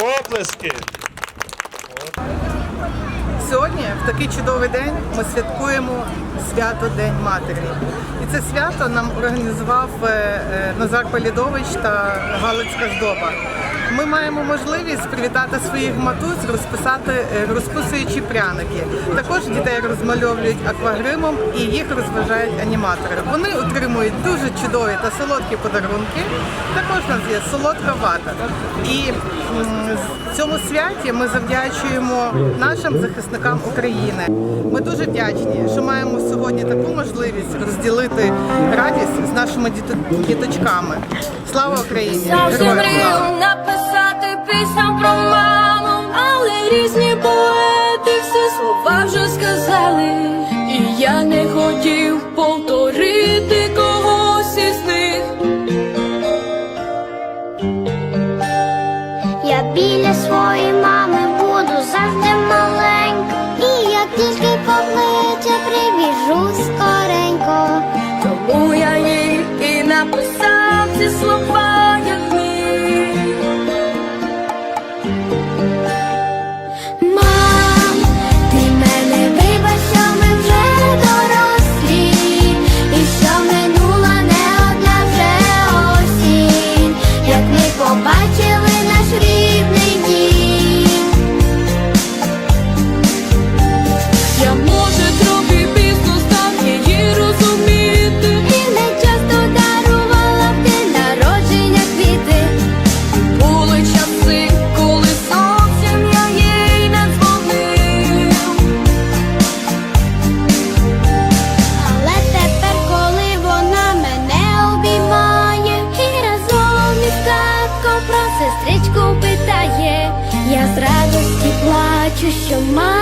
Оплески. Сьогодні, в такий чудовий день, ми святкуємо свято День Матері. І це свято нам організував е, е, Назар Полідович та Галицька здоба. Ми маємо можливість привітати своїх матусь, розписати е, розписуючі пряники. Також дітей розмальовують аквагримом і їх розважають аніматори. Вони отримують дуже чудові та солодкі подарунки. Також у нас є солодка вата. І в цьому святі ми завдячуємо нашим захисникам захисникам України. Ми дуже вдячні, що маємо сьогодні таку можливість розділити радість з нашими діточками. Слава Україні! Героям написати пісням про маму, але різні поети все слова вже сказали, і я не хотів. sua. 什么？